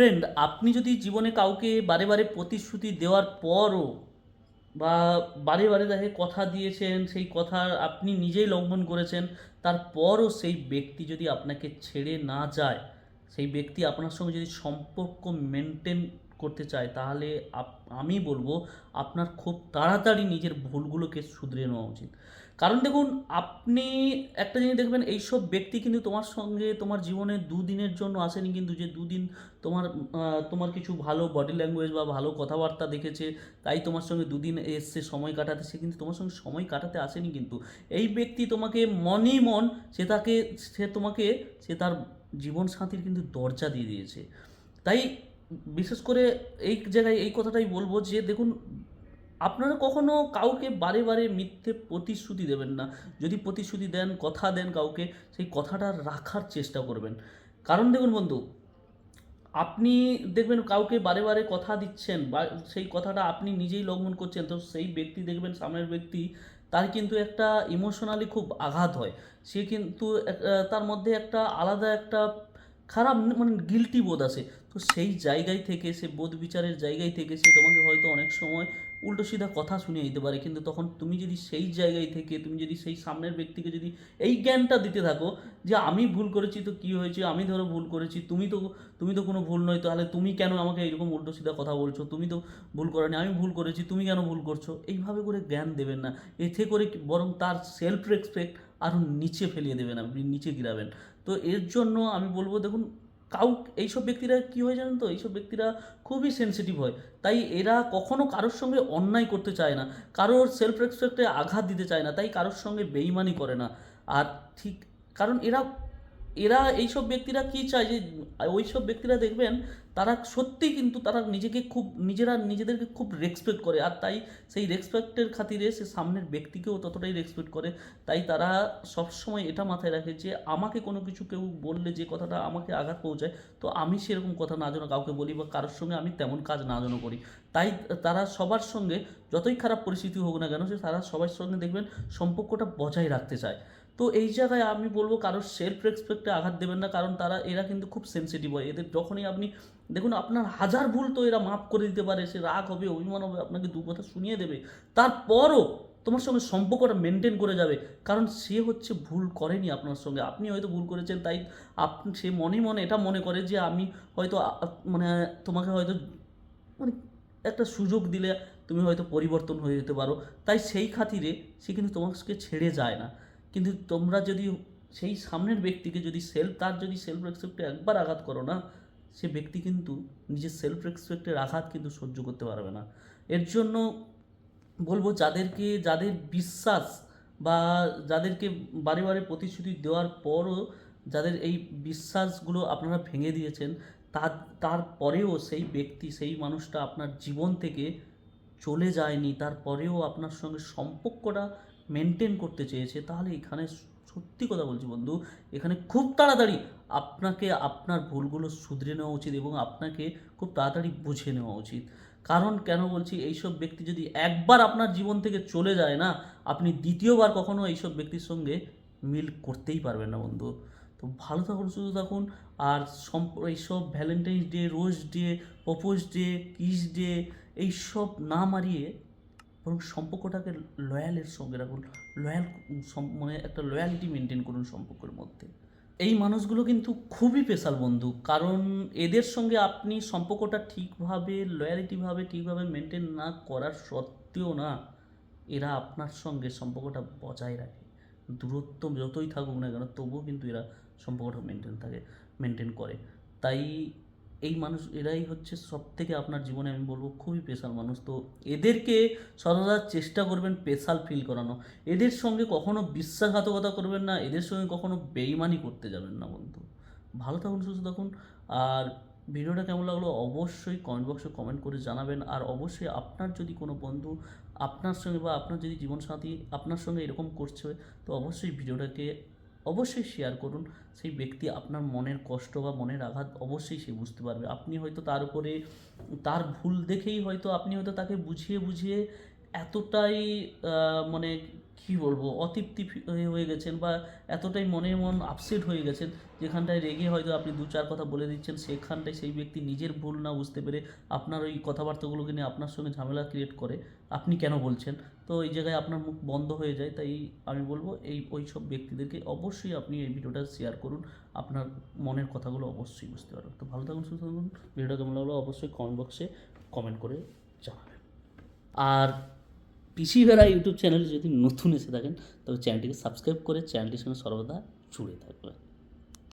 Friend আপনি যদি জীবনে কাউকে বারে বারে প্রতিশ্রুতি দেওয়ার পরও বা বারে বারে তাকে কথা দিয়েছেন, সেই কথা আপনি নিজেই লঙ্ঘন করেছেন তারপরও সেই ব্যক্তি যদি আপনাকে ছেড়ে না যায়, সেই ব্যক্তি আপনার সঙ্গে যদি সম্পর্ক মেনটেন করতে চায়, তাহলে আমি বলব আপনার খুব তাড়াতাড়ি নিজের ভুলগুলোকে শুধরে নেওয়া উচিত। কারণ দেখুন, আপনি একটা জিনিস দেখবেন, এইসব ব্যক্তি কিন্তু তোমার সঙ্গে তোমার জীবনে দুদিনের জন্য আসেনি কিন্তু যে দুদিন তোমার তোমার কিছু ভালো বডি ল্যাঙ্গুয়েজ বা ভালো কথাবার্তা দেখেছে, তাই তোমার সঙ্গে দুদিন এসছে, সময় কাটাতে, সে কিন্তু তোমার সঙ্গে সময় কাটাতে আসেনি কিন্তু। এই ব্যক্তি তোমাকে মনই মন, সে তাকে, সে তোমাকে, সে তার জীবন সাথীর কিন্তু দরজা দিয়ে দিয়েছে। তাই বিশেষ করে এই জায়গায় এই কথাটাই বলব যে দেখুন, আপনারা কখনো কাউকে বারে বারে মিথ্যে প্রতিশ্রুতি দেবেন না। যদি প্রতিশ্রুতি দেন, কথা দেন কাউকে, সেই কথাটা রাখার চেষ্টা করবেন। কারণ দেখুন বন্ধু, আপনি দেখবেন কাউকে বারে বারে কথা দিচ্ছেন বা সেই কথাটা আপনি নিজেই লঙ্ঘন করছেন, তো সেই ব্যক্তি দেখবেন সামনের ব্যক্তি, তার কিন্তু একটা ইমোশনালি খুব আঘাত হয়। সে কিন্তু তার মধ্যে একটা আলাদা একটা খারাপ মানে গিলটি বোধ আসে তো সেই জায়গায় থেকে, সে বোধ বিচারের জায়গায় থেকে সে তোমাকে হয়তো অনেক সময় উল্টো সিধা কথা শুনিয়ে দিতে পারে। কিন্তু তখন তুমি যদি সেই জায়গায় থেকে, তুমি যদি সেই সামনের ব্যক্তিকে যদি এই জ্ঞানটা দিতে থাকো যে আমি ভুল করেছি তো কী হয়েছে, আমি ধরো ভুল করেছি, তুমি তো তুমি তো কোনো ভুল নয়, তাহলে তুমি কেন আমাকে এইরকম উল্টো সিধা কথা বলছো? তুমি তো ভুল করনি, আমি ভুল করেছি, তুমি কেন ভুল করছ? এইভাবে করে জ্ঞান দেবেন না। এতে করে বরং তার সেলফ রেসপেক্ট আরও নিচে ফেলিয়ে দেবেন, আপনি নিচে গিরাবেন। তো এর জন্য আমি বলব, দেখুন, কাউ, এইসব ব্যক্তিরা কী হয় জানেন তো? এইসব ব্যক্তিরা খুবই সেন্সিটিভ হয়। তাই এরা কখনো কারোর সঙ্গে অন্যায় করতে চায় না। কারোর সেলফ রেসপেক্টে আঘাত দিতে চায় না। তাই কারোর সঙ্গে বেইমানি করে না। আর ঠিক, কারণ এরা এরা এইসব ব্যক্তিরা কি চায় যে, ওইসব ব্যক্তিরা দেখবেন তারা সত্যি কিন্তু তারা নিজেকে খুব, নিজেরা নিজেদেরকে খুব রেসপেক্ট করে। আর তাই সেই রেসপেক্টের খাতিরে সে সামনের ব্যক্তিকেও ততটাই রেসপেক্ট করে। তাই তারা সবসময় এটা মাথায় রাখে যে, আমাকে কোনো কিছু কেউ বললে যে কথাটা আমাকে আঘাত পৌঁছায়, তো আমি সেরকম কথা না যেন কাউকে বলি বা কারোর সঙ্গে আমি তেমন কাজ না যেন করি। তাই তারা সবার সঙ্গে যতই খারাপ পরিস্থিতি হোক না কেন, সে তারা সবার সঙ্গে দেখবেন সম্পর্কটা বজায় রাখতে চায়। তো এই জায়গায় আমি বলব কারোর সেলফ রেসপেক্টে আঘাত দেবেন না, কারণ তারা, এরা কিন্তু খুব সেনসিটিভ হয়। এদের যখনই আপনি, দেখুন আপনার হাজার ভুল তো এরা মাফ করে দিতে পারে, সে রাগ হবে, অভিমান হবে, আপনাকে দু কথা শুনিয়ে দেবে। তারপরও তোমার সঙ্গে সম্পর্কটা মেনটেন করে যাবে। কারণ সে হচ্ছে ভুল করেনি আপনার সঙ্গে। আপনি হয়তো ভুল করেছেন, তাই আপনি সে মনে মনে এটা মনে করে যে আমি হয়তো মানে তোমাকে হয়তো মানে একটা সুযোগ দিলে তুমি হয়তো পরিবর্তন হয়ে যেতে পারো। তাই সেই খাতিরে সে কিন্তু তোমাকে ছেড়ে যায় না। কিন্তু তোমরা যদি সেই সামনের ব্যক্তিকে যদি সেলফ তার যদি সেলফ রেসপেক্টে একবার আঘাত করো না, সে ব্যক্তি কিন্তু নিজের সেলফ রেসপেক্টের আঘাত কিন্তু সহ্য করতে পারবে না। এর জন্য বলব যাদেরকে, যাদের বিশ্বাস বা যাদেরকে বারে বারে প্রতিশ্রুতি দেওয়ার পরও যাদের এই বিশ্বাসগুলো আপনারা ভেঙে দিয়েছেন তার তারপরেও সেই ব্যক্তি, সেই মানুষটা আপনার জীবন থেকে চলে যায়নি তারপরেও আপনার সঙ্গে সম্পর্কটা মেনটেন করতে চেয়েছে, তাহলে এখানে সত্যি কথা বলছি বন্ধু, এখানে খুব তাড়াতাড়ি আপনাকে আপনার ভুলগুলো শুধরে নেওয়া উচিত এবং আপনাকে খুব তাড়াতাড়ি বুঝে নেওয়া উচিত। কারণ কেন বলছি, এইসব ব্যক্তি যদি একবার আপনার জীবন থেকে চলে যায় না, আপনি দ্বিতীয়বার কখনো এইসব ব্যক্তির সঙ্গে মিল করতেই পারবেন না বন্ধু। তো ভালো থাকুন, সুস্থ থাকুন, আর এইসব Valentine's day rose day propose day kiss day এইসব না মারিয়ে বরং সম্পর্কটাকে লয়ালের সঙ্গে রাখুন লয়াল মানে একটা লয়ালিটি মেনটেন করুন সম্পর্কের মধ্যে। এই মানুষগুলো কিন্তু খুবই স্পেশাল বন্ধু, কারণ এদের সঙ্গে আপনি সম্পর্কটা ঠিকভাবে লয়ালিটিভাবে ঠিকভাবে মেনটেন না করার সত্ত্বেও না, এরা আপনার সঙ্গে সম্পর্কটা বজায় রাখে। দূরত্ব যতই থাকুক না কেন, তবুও কিন্তু এরা সম্পর্কটা মেনটেন থাকে মেনটেন করে। তাই এই মানুষ, এরাই হচ্ছে সব থেকে আপনার জীবনে আমি বলব খুবই স্পেশাল মানুষ। তো এদেরকে সর্বদা চেষ্টা করবেন স্পেশাল ফিল করানো। এদের সঙ্গে কখনো বিশ্বাসঘাতকতা করবেন না, এদের সঙ্গে কখনো বেইমানি করতে যাবেন না বন্ধু। ভালো থাকুন, সুস্থ থাকুন। আর ভিডিওটা কেমন লাগল অবশ্যই কমেন্ট বক্সে কমেন্ট করে জানাবেন। আর অবশ্যই আপনার যদি কোনো বন্ধু আপনার সঙ্গে বা আপনার যদি জীবনসাথী আপনার সঙ্গে এরকম করছে, তো অবশ্যই ভিডিওটাকে অবশ্যই শেয়ার করুন। সেই ব্যক্তি আপনার মনের কষ্ট বা মনের আঘাত অবশ্যই সে বুঝতে পারবে। আপনি হয়তো তার উপরে, তার ভুল দেখেই হয়তো আপনি হয়তো তাকে বুঝিয়ে বুঝিয়ে এতটাই মানে কি বলব, অতৃপ্তি হয়ে গেছেন বা এতটাই মনে মন আপসেট হয়ে গেছেন যেখানটায় রেগে হয়তো আপনি দু চার কথা বলে দিচ্ছেন, সেখানটায় সেই ব্যক্তি নিজের ভুল না বুঝতে পেরে আপনার ওই কথাবার্তাগুলোকে নিয়ে আপনার সঙ্গে ঝামেলা ক্রিয়েট করে। আপনি কেন বলছেন? তো এই জায়গায় আপনার মুখ বন্ধ হয়ে যায়, তাই আমি বলব এই, ওই সব ব্যক্তিদেরকে অবশ্যই আপনি এই ভিডিওটা শেয়ার করুন, আপনার মনের কথাগুলো অবশ্যই বুঝতে পারবেন। তো ভালো থাকুন, সুস্থ থাকুন, ভিডিওটা কেমন লাগল অবশ্যই কমেন্ট বক্সে কমেন্ট করে জানাবেন। আর পিসি ভেড়া ইউটিউব চ্যানেলে যদি নতুন এসে থাকেন, তবে চ্যানেলটিকে সাবস্ক্রাইব করে চ্যানেলটির সঙ্গে সর্বদা জুড়ে থাকবেন।